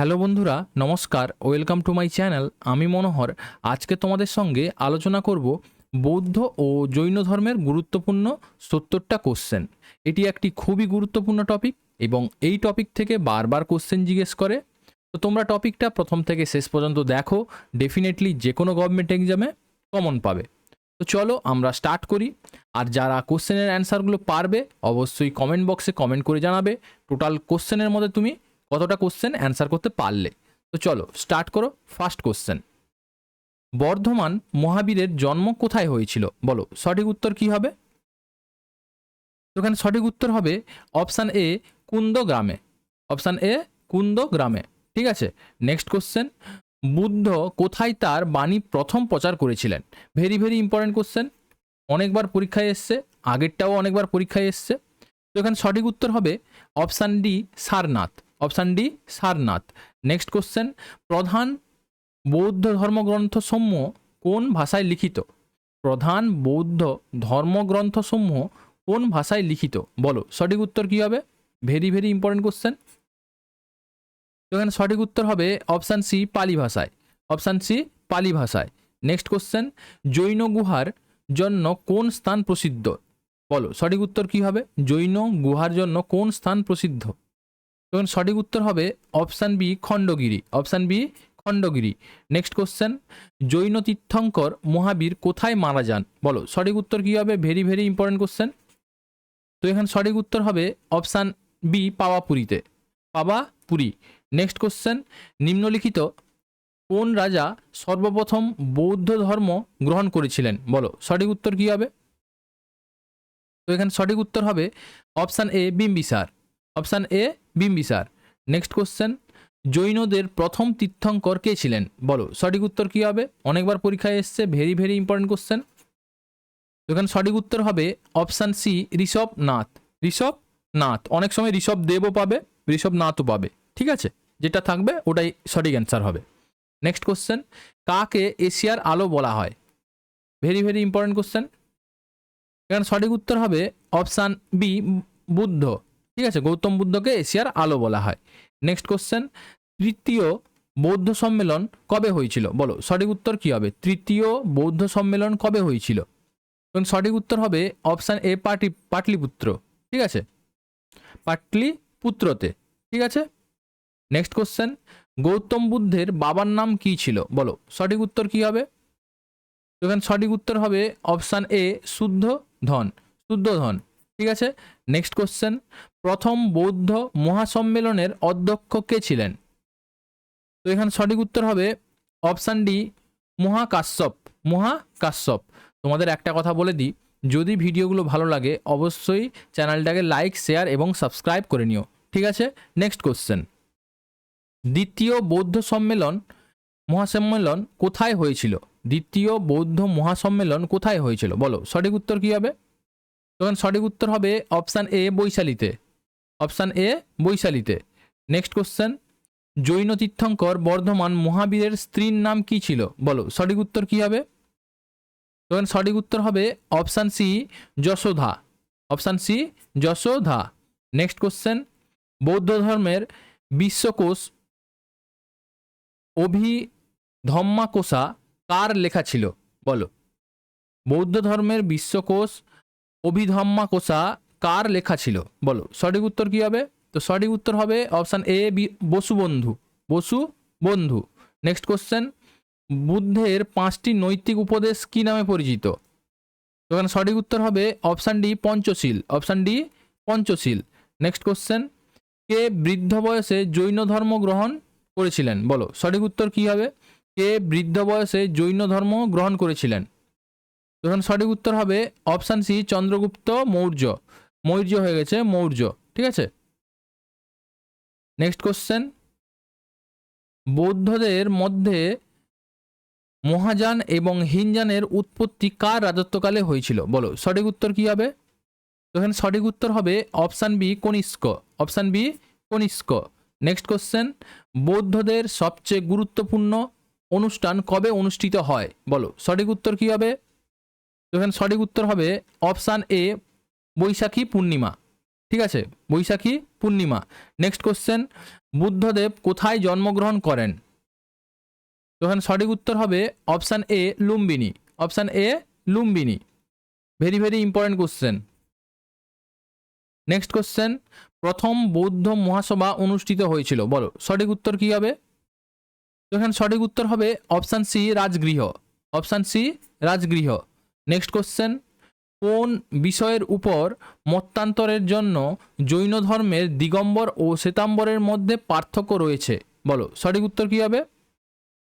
Hello বন্ধুরা, নমস্কার, welcome to my channel, আমি মনোহর। আজকে তোমাদের সঙ্গে আলোচনা করব বৌদ্ধ ও জৈন ধর্মের গুরুত্বপূর্ণ সত্তরটা কোশ্চেন এটি একটি খুবই গুরুত্বপূর্ণ টপিক এবং এই টপিক থেকে বারবার কোশ্চেন জিজ্ঞেস করে। তো তোমরা টপিকটা প্রথম থেকে শেষ পর্যন্ত দেখো ডেফিনেটলি যে কোনো গভর্নমেন্ট এক্সামে কমন পাবে। তো চলো আমরা স্টার্ট করি। আর যারা কোশ্চেনের অ্যান্সারগুলো পারবে, অবশ্যই কমেন্ট বক্সে কমেন্ট করে জানাবে। টোটাল কোশ্চেনের মধ্যে তুমি কতটা কোশ্চেন অ্যান্সার করতে পারলে? তো চলো স্টার্ট করো ফার্স্ট কোশ্চেন বর্ধমান মহাবীরের জন্ম কোথায় হয়েছিল? বলো, সঠিক উত্তর কি হবে? এখানে সঠিক উত্তর হবে অপশান এ কুন্দ গ্রামে অপশান এ কুন্দ গ্রামে ঠিক আছে? নেক্সট কোশ্চেন বুদ্ধ কোথায় তার বাণী প্রথম প্রচার করেছিলেন? ভেরি ভেরি ইম্পর্টেন্ট কোশ্চেন অনেকবার পরীক্ষায় এসছে, আগেরটাও অনেকবার পরীক্ষায় এসছে। তো এখানে সঠিক উত্তর হবে option D Sarnath. Option D, Sarnath. Next question প্রধান বৌদ্ধ ধর্মগ্রন্থসমূহ কোন ভাষায় লিখিত? প্রধান বৌদ্ধ ধর্মগ্রন্থসমূহ কোন ভাষায় লিখিত? বলো, সঠিক উত্তর কী হবে? ভেরি ভেরি ইম্পর্টেন্ট কোশ্চেন তো এখানে সঠিক উত্তর হবে অপশান সি, পালি ভাষায়। অপশান সি, পালি ভাষায়। নেক্সট কোশ্চেন জৈন গুহার জন্য কোন স্থান প্রসিদ্ধ? বলো, সঠিক উত্তর কী হবে? জৈন গুহার জন্য কোন স্থান প্রসিদ্ধ? তখন সঠিক উত্তর হবে option B Khandagiri. Option B Khandagiri. Next question Jain তীর্থঙ্কর মহাবীর কোথায় মারা যান? বলো, সঠিক উত্তর কী হবে? ভেরি ভেরি ইম্পর্টেন্ট কোশ্চেন তো এখানে সঠিক উত্তর হবে অপশান বি পাওয়াপুরীতে। পাওয়াপুরী। নেক্সট কোশ্চেন নিম্নলিখিত কোন রাজা সর্বপ্রথম বৌদ্ধ ধর্ম গ্রহণ করেছিলেন? বলো, সঠিক উত্তর কী হবে? তো এখানে সঠিক উত্তর হবে option A Bimbisara. Option A Bimbisara next question জৈনদের প্রথম তীর্থঙ্কর কে ছিলেন? বলো, সঠিক উত্তর কী হবে? অনেকবার পরীক্ষায় এসছে ভেরি ভেরি ইম্পর্টেন্ট কোশ্চেন এখানে সঠিক উত্তর হবে অপশান সি ঋষভ নাথ ঋষভ নাথ অনেক সময় ঋষভ দেবও পাবে ঋষভ নাথও পাবে, ঠিক আছে? যেটা থাকবে, ওটাই সঠিক অ্যান্সার হবে। নেক্সট কোশ্চেন কাকে এশিয়ার আলো বলা হয়? ভেরি ভেরি ইম্পর্টেন্ট কোশ্চেন এখানে সঠিক উত্তর হবে অপশান বি বুদ্ধ। ঠিক আছে? গৌতম বুদ্ধকে এশিয়ার আলো বলা হয়। নেক্সট কোশ্চেন তৃতীয় বৌদ্ধ সম্মেলন কবে হয়েছিল? বলো, সঠিক উত্তর কী হবে? তৃতীয় বৌদ্ধ সম্মেলন কবে হয়েছিল? এবং সঠিক উত্তর হবে অপশান এ পাটি, পাটলিপুত্র। ঠিক আছে? পাটলিপুত্রতে। ঠিক আছে? নেক্সট কোশ্চেন গৌতম বুদ্ধের বাবার নাম কী ছিল? বলো, সঠিক উত্তর কী হবে? এখানে সঠিক উত্তর হবে অপশান এ শুদ্ধ ধন। শুদ্ধ ধন। ঠিক আছে? নেক্সট কোশ্চেন প্রথম বৌদ্ধ মহাসম্মেলনের অধ্যক্ষ কে ছিলেন? তো এখানে সঠিক উত্তর হবে অপশান ডি মহাকাশ্যপ। মহাকাশ্যপ। তোমাদের একটা কথা বলে দিই, যদি ভিডিওগুলো ভালো লাগে, অবশ্যই চ্যানেলটাকে লাইক শেয়ার এবং সাবস্ক্রাইব করে নিও। ঠিক আছে? নেক্সট কোশ্চেন দ্বিতীয় বৌদ্ধ সম্মেলন, মহাসম্মেলন কোথায় হয়েছিল? দ্বিতীয় বৌদ্ধ মহাসম্মেলন কোথায় হয়েছিল? বলো, সঠিক উত্তর কী হবে? তখন সঠিক উত্তর হবে অপশান এ বৈশালীতে। অপশান এ বৈশালীতে। নেক্সট কোশ্চেন জৈন তীর্থঙ্কর বর্ধমান মহাবীরের স্ত্রীর নাম কি ছিল? বলো, সঠিক উত্তর কী হবে? তখন সঠিক উত্তর হবে option C Yashoda. Option C Yashoda. Next question বৌদ্ধ ধর্মের বিশ্বকোষ অভিধম্মাকোষা কার লেখা ছিল? বলো, বৌদ্ধ ধর্মের বিশ্বকোষ অভিধম্মাকোষা কার লেখা ছিল? বলো, সঠিক উত্তর কী হবে? তো সঠিক উত্তর হবে option A, B Vasubandhu Vasubandhu. Next question. বুদ্ধের পাঁচটি নৈতিক উপদেশ কী নামে পরিচিত? তো এখানে সঠিক উত্তর হবে option D, Panchsheel. Option D, Panchsheel. Next question. কে বৃদ্ধ বয়সে জৈন ধর্ম গ্রহণ করেছিলেন? বলো, সঠিক উত্তর কী হবে? কে বৃদ্ধ বয়সে জৈন ধর্ম গ্রহণ করেছিলেন? তখন সঠিক উত্তর হবে অপশান সি চন্দ্রগুপ্ত, মৌর্য। মৌর্য হয়ে গেছে মৌর্য, ঠিক আছে? নেক্সট কোশ্চেন বৌদ্ধদের মধ্যে মহাযান এবং হিনযানের উৎপত্তি কার রাজত্বকালে হয়েছিল? বলো, সঠিক উত্তর কী হবে? তো এখানে সঠিক উত্তর হবে option B Kanishka. Option B Kanishka. Next question বৌদ্ধদের সবচেয়ে গুরুত্বপূর্ণ অনুষ্ঠান কবে অনুষ্ঠিত হয়? বলো, সঠিক উত্তর কী হবে? এখানে সঠিক উত্তর হবে অপশান এ, বৈশাখী পূর্ণিমা। ঠিক আছে? বৈশাখী পূর্ণিমা। নেক্সট কোশ্চেন বুদ্ধদেব কোথায় জন্মগ্রহণ করেন? এখানে সঠিক উত্তর হবে option A, Lumbini. Option A, Lumbini. Very very important question next question প্রথম বৌদ্ধ মহাসভা অনুষ্ঠিত হয়েছিল। বলো, সঠিক উত্তর কি হবে? এখানে সঠিক উত্তর হবে option C, Rajagriha. Option C, Rajagriha. Next question কোন বিষয়ের উপর মতান্তরের জন্য জৈন ধর্মের দিগম্বর ও শ্বেতাম্বরের মধ্যে পার্থক্য রয়েছে? বলো, সঠিক উত্তর কি হবে?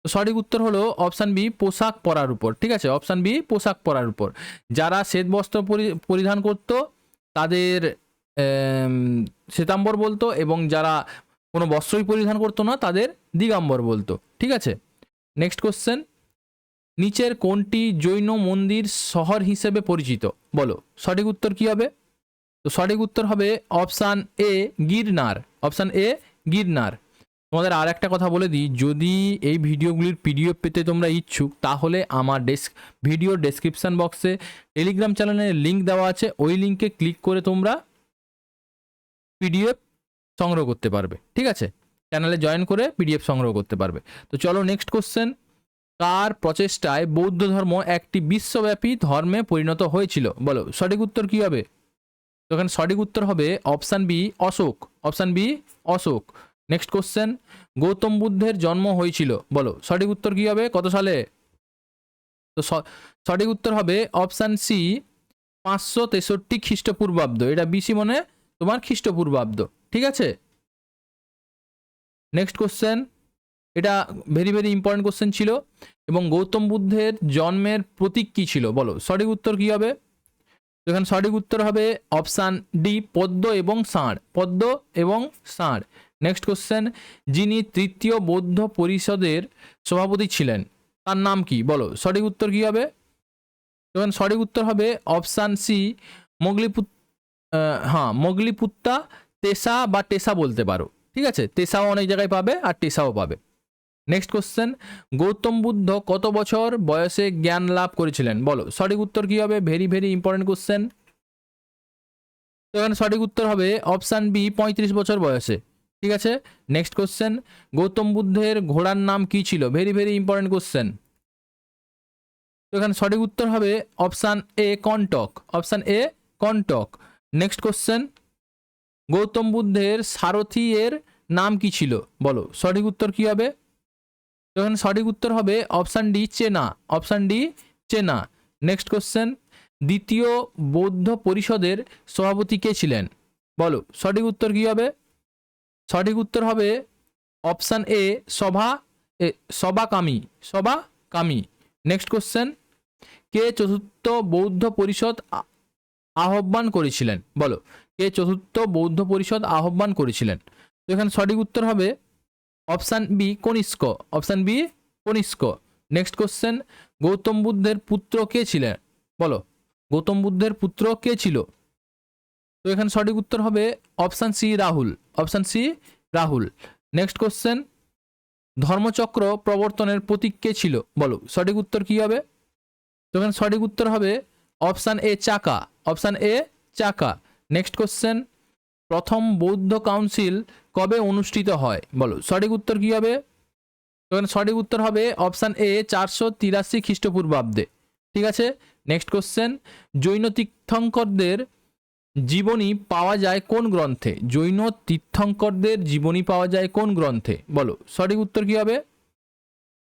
সঠিক উত্তর হলো অপশান বি পোশাক পরার উপর। ঠিক আছে অপশান বি পোশাক পরার উপর। যারা শ্বেত বস্ত্র পরি- পরিধান করত, তাদের শ্বেতাম্বর বলতো এবং যারা কোনো বস্ত্রই পরিধান করতো না, তাদের দিগম্বর বলতো। ঠিক আছে? নেক্সট কোশ্চেন নিচের কোনটি জৈন মন্দির শহর হিসেবে পরিচিত? বলো, সঠিক উত্তর কি হবে? তো সঠিক উত্তর হবে option A, Girnar. Option A, Girnar. তোমাদের আর একটা কথা বলে দিই, যদি এই ভিডিওগুলির পিডিএফ পেতে তোমরা ইচ্ছুক, তাহলে আমার ডেস্ক, ভিডিও ডেসক্রিপশন বক্সে টেলিগ্রাম চ্যানেলের লিঙ্ক দেওয়া আছে, ওই লিঙ্কে ক্লিক করে তোমরা পিডিএফ সংগ্রহ করতে পারবে। ঠিক আছে? চ্যানেলে জয়েন করে পিডিএফ সংগ্রহ করতে পারবে। তো চলো নেক্সট কোশ্চেন কার প্রচেষ্টায় বৌদ্ধ ধর্ম একটি বিশ্বব্যাপী ধর্মে পরিণত হয়েছিল। বলো, সঠিক উত্তর কি হবে? এখানে সঠিক উত্তর হবে option B, Ashoka. Option B, Ashoka. Next question, Gautam বুদ্ধের জন্ম হয়েছিল। বলো, সঠিক উত্তর কি হবে? কত সালে? তো সঠিক উত্তর হবে অপশান সি, পাঁচশো তেষট্টি খ্রিস্টপূর্বাব্দ। এটা বিসি মনে তোমার খ্রিস্টপূর্বাব্দ। ঠিক আছে? নেক্সট কোশ্চেন এটা ভেরি ভেরি ইম্পর্টেন্ট কোশ্চেন ছিল। এবং গৌতম বুদ্ধের জন্মের প্রতীক কী ছিল? বলো, সঠিক উত্তর কী হবে? এখানে সঠিক উত্তর হবে অপশান ডি পদ্ম এবং ষাঁড়। পদ্ম এবং ষাঁড়। নেক্সট কোশ্চেন যিনি তৃতীয় বৌদ্ধ পরিষদের সভাপতি ছিলেন, তার নাম কি? বলো, সঠিক উত্তর কী হবে? এখানে সঠিক উত্তর হবে অপশান সি মোগলিপুত হ্যাঁ মোগলিপুত্তা, তেসা বা টেসা বলতে পারো। ঠিক আছে? তেসাও অনেক জায়গায় পাবে আর টেসাও পাবে। নেক্সট কোশ্চেন গৌতম বুদ্ধ কত বছর বয়সে জ্ঞান লাভ করেছিলেন? বলো, সঠিক উত্তর কি হবে? ভেরি ভেরি ইম্পর্টেন্ট কোশ্চেন এখানে সঠিক উত্তর হবে অপশান বি পঁয়ত্রিশ বছর বয়সে। ঠিক আছে? নেক্সট কোশ্চেন গৌতম বুদ্ধের ঘোড়ার নাম কি ছিল? ভেরি ভেরি ইম্পর্টেন্ট কোশ্চেন তো এখানে সঠিক উত্তর হবে option A Kanthaka. Option A Kanthaka. Next question Gautam বুদ্ধের সারথি এর নাম কি ছিল? বলো, সঠিক উত্তর কি হবে? তো এখানে সঠিক উত্তর হবে option D Channa, option D Channa. Next question দ্বিতীয় বৌদ্ধ পরিষদের সভাপতি কে ছিলেন? বলো, সঠিক উত্তর কি হবে? সঠিক উত্তর হবে অপশান এ, সভা এ সভা কামি সভা কামি নেক্সট কোশ্চেন কে চতুর্থ বৌদ্ধ পরিষদ আহ্বান করেছিলেন? বলো, কে চতুর্থ বৌদ্ধ পরিষদ আহ্বান করেছিলেন? তো এখানে সঠিক উত্তর হবে option B Kanishka. Option B Kanishka. Next question Gautam বুদ্ধের পুত্র কে ছিলেন বলো, গৌতম বুদ্ধের পুত্র কে ছিল? তো এখানে সঠিক উত্তর হবে option C Rahul. Option C Rahul. Next question ধর্মচক্র প্রবর্তনের প্রতীক কে ছিল? বলো, সঠিক উত্তর কি হবে? তো এখানে সঠিক উত্তর হবে অপশান এ চাকা। অপশান এ চাকা। নেক্সট কোশ্চেন প্রথম বৌদ্ধ কাউন্সিল কবে অনুষ্ঠিত হয়? বলো, সঠিক উত্তর কি হবে? সঠিক উত্তর হবে অপশান এ, চারশো তিরাশি খ্রিস্টপূর্বাব্দে। ঠিক আছে? নেক্সট কোশ্চেন জৈন তীর্থঙ্করদের জীবনী পাওয়া যায় কোন গ্রন্থে? জৈন তীর্থঙ্করদের জীবনী পাওয়া যায় কোন গ্রন্থে? বলো, সঠিক উত্তর কি হবে?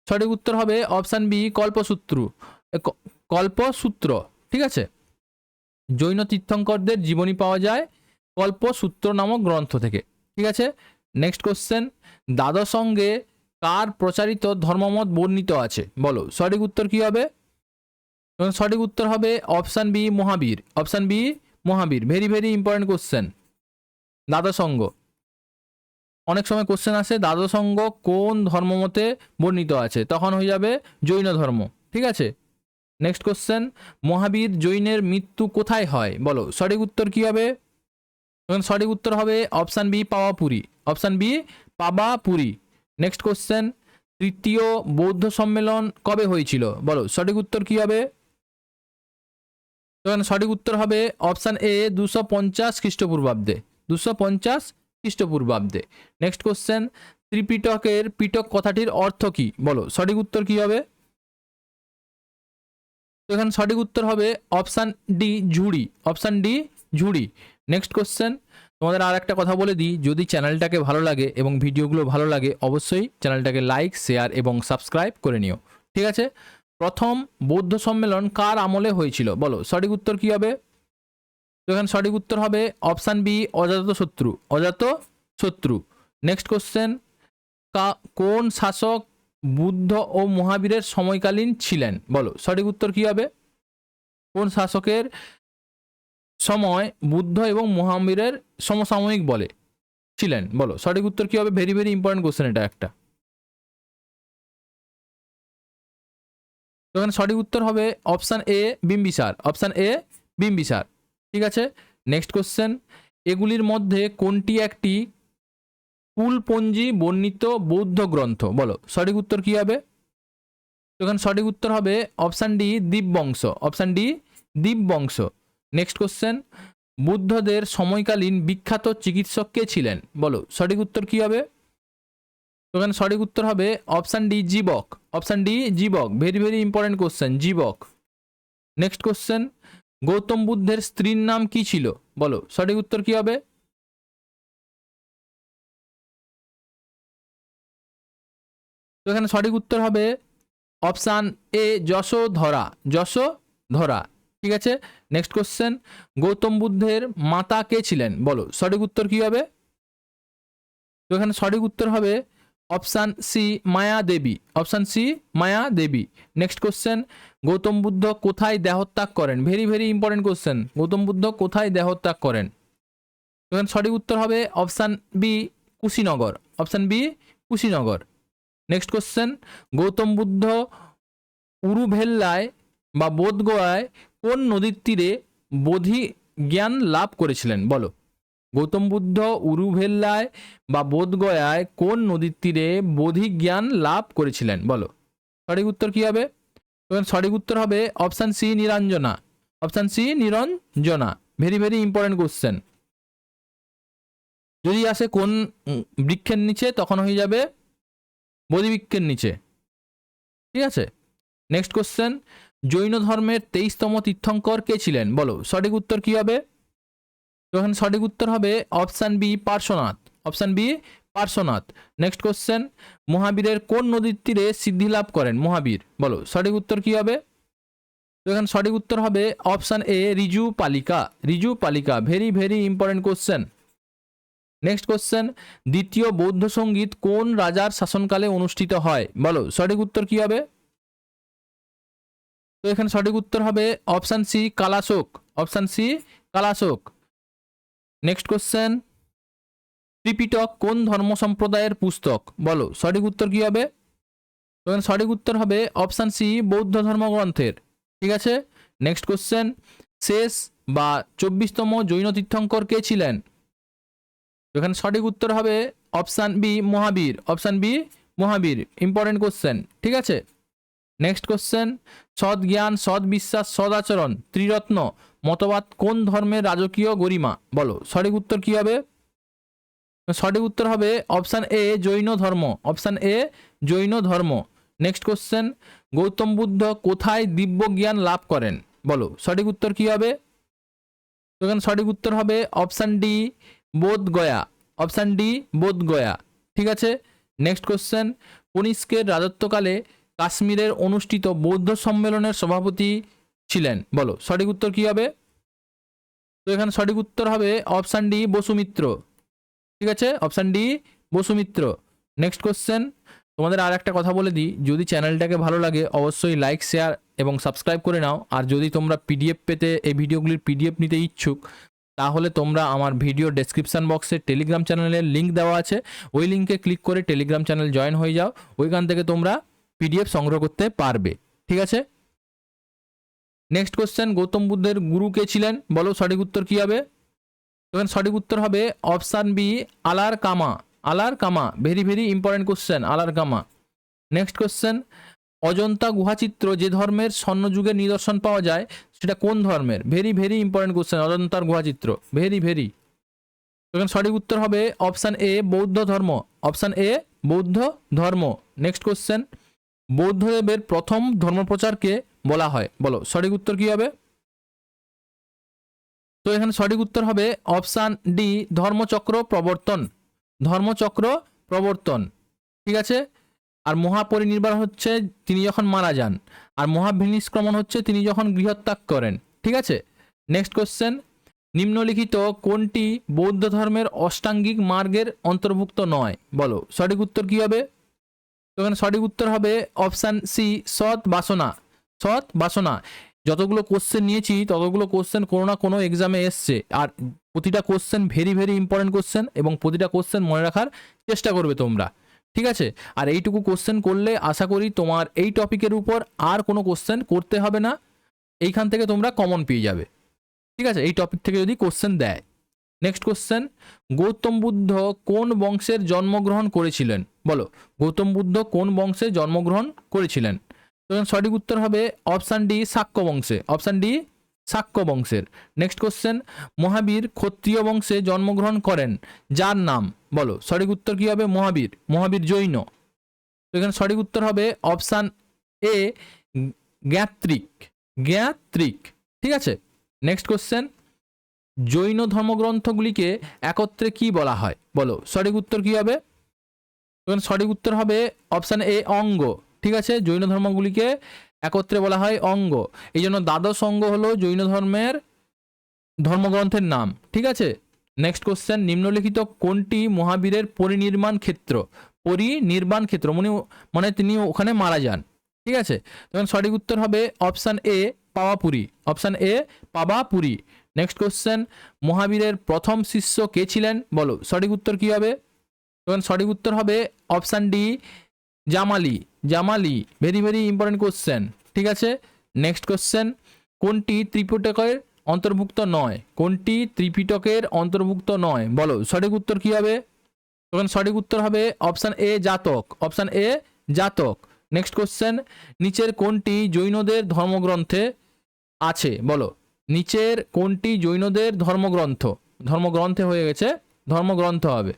সঠিক উত্তর হবে অপশান বি, কল্পসূত্র। কল্পসূত্র। ঠিক আছে? জৈন তীর্থঙ্করদের জীবনী পাওয়া যায় কল্পসূত্র নামক গ্রন্থ থেকে। ঠিক আছে? নেক্সট কোশ্চেন দ্বাদশ সঙ্গে কার প্রচারিত ধর্মমত বর্ণিত আছে? বলো, সঠিক উত্তর কি হবে? সঠিক উত্তর হবে option B Mahavir. Option B Mahavir. Very very important question দ্বাদশঙ্গ অনেক সময় কোশ্চেন আসে দ্বাদশঙ্গ কোন ধর্মমতে বর্ণিত আছে? তখন হয়ে যাবে জৈন ধর্ম। ঠিক আছে? নেক্সট কোশ্চেন মহাবীর জৈনের মৃত্যু কোথায় হয়? বলো, সঠিক উত্তর কি হবে? এবং সঠিক উত্তর হবে option B Pawapuri option B Pavapuri next question তৃতীয় বৌদ্ধ সম্মেলন কবে হয়েছিল? বলো, সঠিক উত্তর কি হবে? এখানে সঠিক উত্তর হবে অপশান এ, দুশো পঞ্চাশ খ্রিস্টপূর্বাব্দে। দুশো পঞ্চাশ খ্রিস্টপূর্বাব্দে। নেক্সট কোশ্চেন ত্রিপিটকের পিটক কথাটির অর্থ কি? বলো, সঠিক উত্তর কি হবে? এখানে সঠিক উত্তর হবে অপশান ডি, ঝুড়ি। অপশান ডি, ঝুড়ি। নেক্সট কোশ্চেন তোমাদের আর একটা কথা বলে দিই। যদি চ্যানেলটাকে ভালো লাগে এবং ভিডিওগুলো ভালো লাগে, অবশ্যই চ্যানেলটাকে লাইক শেয়ার এবং সাবস্ক্রাইব করে নিও। ঠিক আছে? প্রথম বৌদ্ধ সম্মেলন কার আমলে হয়েছিল? বলো, সঠিক উত্তর কি হবে? তো এখানে সঠিক উত্তর হবে অপশান বি অজাত শত্রু। অজাত শত্রু। নেক্সট কোশ্চেন কোন শাসক বুদ্ধ ও মহাবীরের সময়কালীন ছিলেন? বলো, সঠিক উত্তর কি হবে? কোন শাসকের সময় বুদ্ধ এবং মহাবীরের সমসাময়িক বলে। ছিলেন, বলো, সঠিক উত্তর কি হবে? ভেরি ভেরি ইম্পর্টেন্ট কোশ্চেন এটা একটা। এখানে সঠিক উত্তর হবে option A Bimbisara. Option A Bimbisara. ঠিক আছে? নেক্সট কোশ্চেন এগুলির মধ্যে কোনটি একটি কুলপঞ্জি বর্ণিত বৌদ্ধ গ্রন্থ? বলো, সঠিক উত্তর কি হবে? তো এখানে সঠিক উত্তর হবে option D Dipavamsa option D Dipavamsa next question বুদ্ধদের সময়কালীন বিখ্যাত চিকিৎসক কে ছিলেন? বলো, সঠিক উত্তর কি হবে? তো এখানে সঠিক উত্তর হবে option D Jivaka option D Jivaka very very important question Jivaka next question Gautam বুদ্ধের স্ত্রীর নাম কি ছিল? বলো, সঠিক উত্তর কি হবে? তো এখানে সঠিক উত্তর হবে অপশান এ যশোধরা। যশোধরা। ঠিক আছে? নেক্সট কোশ্চেন গৌতম বুদ্ধের মাতা কে ছিলেন? বলো, সঠিক উত্তর কি হবে? তো এখানে সঠিক উত্তর হবে option C Maya Devi. Option C Maya Devi. Next question Gautam Buddha কোথায় দেহত্যাগ করেন? Very very important question Gautam Buddha কোথায় দেহত্যাগ করেন? এখানে সঠিক উত্তর হবে option B Kushinagar. Option B Kushinagar. Next question Gautam Buddha উরুভেল্লায় বা বোধগয়ায় কোন নদীর তীরে বোধি জ্ঞান লাভ করেছিলেন? বলো। গৌতম বুদ্ধ, উরুভেল্লায় বা বোধগয়ায় কোন নদীর তীরে বোধি জ্ঞান লাভ করেছিলেন? বলো। সঠিক উত্তর কি হবে? সঠিক উত্তর হবে option C, Niranjana. Option C, Niranjana. Very very important question যদি আসে কোন বৃক্ষের নিচে, তখন হয়ে যাবে বোধিবৃক্ষের নিচে। ঠিক আছে? নেক্সট কোশ্চেন জৈন ধর্মের তেইশতম তীর্থঙ্কর কে ছিলেন? বলো, সঠিক উত্তর কি হবে? এখানে সঠিক উত্তর হবে option B, Parshvanath. Option B, Parshvanath. Next question মহাবীরের কোন নদীর তীরে সিদ্ধি লাভ করেন? মহাবীর। বলো, সঠিক উত্তর কি হবে? তো এখানে সঠিক উত্তর হবে option A, Riju Palika. Riju Palika very very important question next question দ্বিতীয় বৌদ্ধ সংগীত কোন রাজার শাসনকালে অনুষ্ঠিত হয়? বলো, সঠিক উত্তর কি হবে? তো এখানে সঠিক উত্তর হবে option C Kalashoka. Option C Kalashoka. Next question Tripitaka কোন ধর্ম সম্প্রদায়ের পুস্তক? বলো, সঠিক উত্তর কি হবে? তো এখানে সঠিক উত্তর হবে অপশান সি বৌদ্ধ ধর্মগ্রন্থের। ঠিক আছে? নেক্সট কোশ্চেন শেষ বা চব্বিশতম জৈন তীর্থঙ্কর কে ছিলেন? এখানে সঠিক উত্তর হবে option B Mahavir. Option B Mahavir. Important question ঠিক আছে? নেক্সট কোশ্চেন সৎ জ্ঞান, সৎ বিশ্বাস, সৎ আচরণ, ত্রিরত্ন, মতবাদ কোন ধর্মের রাজকীয় গরিমা? বলো, সঠিক উত্তর কি হবে? সঠিক উত্তর হবে অপশান এ জৈন ধর্ম। অপশান এ জৈন ধর্ম। নেক্সট কোশ্চেন গৌতম বুদ্ধ কোথায় দিব্য জ্ঞান লাভ করেন? বলো, সঠিক উত্তর কি হবে? এখানে সঠিক উত্তর হবে option D Bodhgaya option D Bodhgaya ঠিক আছে? নেক্সট কোশ্চেন কনিষ্কের রাজত্বকালে কাশ্মীরের অনুষ্ঠিত বৌদ্ধ সম্মেলনের সভাপতি ছিলেন। বলো, সঠিক উত্তর কি হবে? তো এখানে সঠিক উত্তর হবে অপশান ডি, বসুমিত্র। ঠিক আছে? Option D, Vasumitra. Next question তোমাদের আর একটা কথা বলে দিই। যদি চ্যানেলটাকে ভালো লাগে, অবশ্যই লাইক শেয়ার এবং সাবস্ক্রাইব করে নাও। আর যদি তোমরা পিডিএফ পেতে এই ভিডিওগুলির পিডিএফ নিতে ইচ্ছুক, তাহলে তোমরা আমার ভিডিও ডেসক্রিপশন বক্সে টেলিগ্রাম চ্যানেলের লিঙ্ক দেওয়া আছে। ওই লিঙ্কে ক্লিক করে টেলিগ্রাম চ্যানেল জয়েন হয়ে যাও। ওইখান থেকে তোমরা পিডিএফ সংগ্রহ করতে পারবে, ঠিক আছে? নেক্সট কোশ্চেন গৌতম বুদ্ধের গুরু কে ছিলেন? বলো, সঠিক উত্তর কি হবে? এখানে সঠিক উত্তর হবে অপশান বি আলার কামা আলার কামা ভেরি ভেরি ইম্পর্টেন্ট কোশ্চেন আলার কামা নেক্সট কোশ্চেন অজন্তা গুহাচিত্র যে ধর্মের স্বর্ণযুগের নিদর্শন পাওয়া যায়, সেটা কোন ধর্মের? ভেরি ভেরি ইম্পর্টেন্ট কোশ্চেন অজন্তার গুহাচিত্র ভেরি ভেরি এখানে সঠিক উত্তর হবে অপশান এ বৌদ্ধ ধর্ম। অপশান এ বৌদ্ধ ধর্ম। নেক্সট কোশ্চেন বৌদ্ধদেবের প্রথম ধর্মপ্রচারকে বলা হয়। বলো, সঠিক উত্তর কি হবে? তো এখানে সঠিক উত্তর হবে অপশান ডি, ধর্মচক্র প্রবর্তন। ধর্মচক্র প্রবর্তন। ঠিক আছে? আর মহাপরিনির্বাণ হচ্ছে তিনি যখন মারা যান, আর মহাভিনিষ্ক্রমণ হচ্ছে তিনি যখন গৃহত্যাগ করেন। ঠিক আছে? নেক্সট কোশ্চেন নিম্নলিখিত কোনটি বৌদ্ধ ধর্মের অষ্টাঙ্গিক মার্গের অন্তর্ভুক্ত নয়? বলো, সঠিক উত্তর কি হবে? তো এখানে সঠিক উত্তর হবে অপশান সি সৎ বাসনা। সৎ বাসনা। যতগুলো কোশ্চেন নিয়েছি, ততগুলো কোশ্চেন কোনো না কোনো এক্সামে এসছে। আর প্রতিটা question very very important question এবং প্রতিটা কোশ্চেন মনে রাখার চেষ্টা করবে তোমরা। ঠিক আছে? আর এইটুকু কোশ্চেন করলে আশা করি তোমার এই টপিকের উপর আর কোনো কোশ্চেন করতে হবে না। এইখান থেকে তোমরা কমন পেয়ে যাবে। ঠিক আছে? এই টপিক থেকে যদি কোশ্চেন দেয়। নেক্সট কোশ্চেন গৌতম বুদ্ধ কোন বংশের জন্মগ্রহণ করেছিলেন? বলো, গৌতম বুদ্ধ কোন বংশে জন্মগ্রহণ করেছিলেন? সঠিক উত্তর হবে অপশান ডি শাক্য বংশে। অপশান ডি শাক্য বংশের। নেক্সট কোশ্চেন মহাবীর ক্ষত্রিয় বংশে জন্মগ্রহণ করেন, যার নাম? বলো, সঠিক উত্তর কি হবে? মহাবীর। মহাবীর জৈন। তো এখানে সঠিক উত্তর হবে অপশান এ জ্ঞাত্রিক। জ্ঞাত্রিক। ঠিক আছে? নেক্সট কোশ্চেন জৈন ধর্মগ্রন্থগুলিকে একত্রে কি বলা হয়? বলো, সঠিক উত্তর কি হবে? সঠিক উত্তর হবে অপশান এ অঙ্গ। ঠিক আছে? জৈন ধর্মগুলিকে একত্রে বলা হয় অঙ্গ। এই জন্য দ্বাদশ অঙ্গ হলো জৈন ধর্মের ধর্মগ্রন্থের নাম। ঠিক আছে? নেক্সট কোশ্চেন নিম্নলিখিত কোনটি মহাবীরের পরিনির্মাণ ক্ষেত্র? পরিনির্বাণ ক্ষেত্র মানে মানে তিনি ওখানে মারা যান। ঠিক আছে? তখন সঠিক উত্তর হবে option A Pawapuri. Option A Pavapuri. Next question মহাবীরের প্রথম শিষ্য কে ছিলেন? বলো, সঠিক উত্তর কি হবে? তখন সঠিক উত্তর হবে option D Jamali. Jamali very very important question ঠিক আছে? নেক্সট কোশ্চেন কোনটি ত্রিপিটকের অন্তর্ভুক্ত নয়? কোনটি ত্রিপিটকের অন্তর্ভুক্ত নয়? বলো, সঠিক উত্তর কি হবে? তখন সঠিক উত্তর হবে অপশান এ জাতক। অপশান এ জাতক। নেক্সট কোশ্চেন নিচের কোনটি জৈনদের ধর্মগ্রন্থে আছে? বলো। নিচের কোনটি জৈনদের ধর্মগ্রন্থ? ধর্মগ্রন্থে হয়ে গেছে ধর্মগ্রন্থ হবে।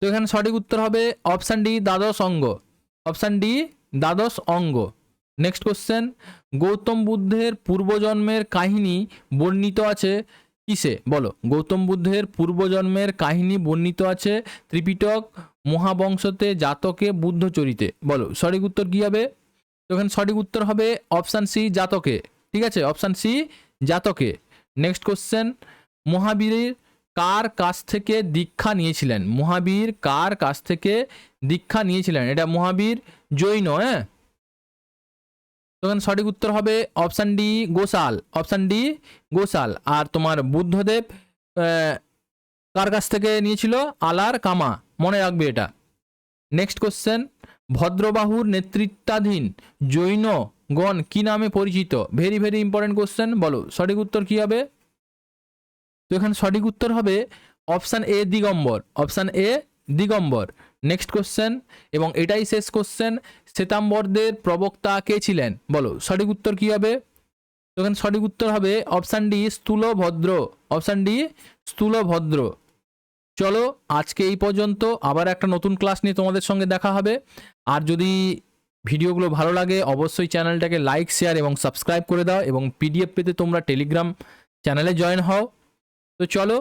তো এখানে সঠিক উত্তর হবে অপশান ডি দ্বাদশ অঙ্গ। অপশান ডি দ্বাদশ অঙ্গ। নেক্সট কোশ্চেন, গৌতম বুদ্ধের পূর্বজন্মের কাহিনী বর্ণিত আছে কিসে? বলো, গৌতম বুদ্ধের পূর্বজন্মের কাহিনী বর্ণিত আছে ত্রিপিটক মহাবংশতে জাতকে বুদ্ধচরিতে। বলো, সঠিক উত্তর কী হবে? তো এখানে সঠিক উত্তর হবে অপশান সি জাতকে। ঠিক আছে? অপশান সি জাতকে। নেক্সট কোশ্চেন মহাবীরের কার কাছ থেকে দীক্ষা নিয়েছিলেন? মহাবীর কার কাছ থেকে দীক্ষা নিয়েছিলেন? এটা মহাবীর জৈন হ্যাঁ? তখন সঠিক উত্তর হবে option D Gosala. Option D Gosala. আর তোমার বুদ্ধদেব কার কাছ থেকে নিয়েছিল? আলার কামা। মনে রাখবে এটা। নেক্সট কোশ্চেন ভদ্রবাহুর নেতৃত্বাধীন জৈনগণ কি নামে পরিচিত? ভেরি ভেরি ইম্পর্টেন্ট কোশ্চেন বলো। সঠিক উত্তর কি হবে? তো এখানে সঠিক উত্তর হবে option A Digambar. Option A Digambar. Next question এবং এটাই শেষ কোশ্চেন শ্বেতাম্বরদের প্রবক্তা কে ছিলেন? বলো, সঠিক উত্তর কি হবে? তো এখানে সঠিক উত্তর হবে option D Sthulabhadra. Option D Sthulabhadra. চলো, আজকে এই পর্যন্ত। আবার একটা নতুন ক্লাস নিয়ে তোমাদের সঙ্গে দেখা হবে। আর যদি ভিডিওগুলো ভালো লাগে, অবশ্যই চ্যানেলটাকে লাইক শেয়ার এবং সাবস্ক্রাইব করে দাও এবং পিডিএফ পেতে তোমরা টেলিগ্রাম চ্যানেলে জয়েন হও। তো চলো,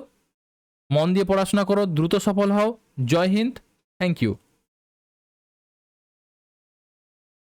মন দিয়ে পড়াশোনা করো, দ্রুত সফল হও। জয় হিন্দ থ্যাংক ইউ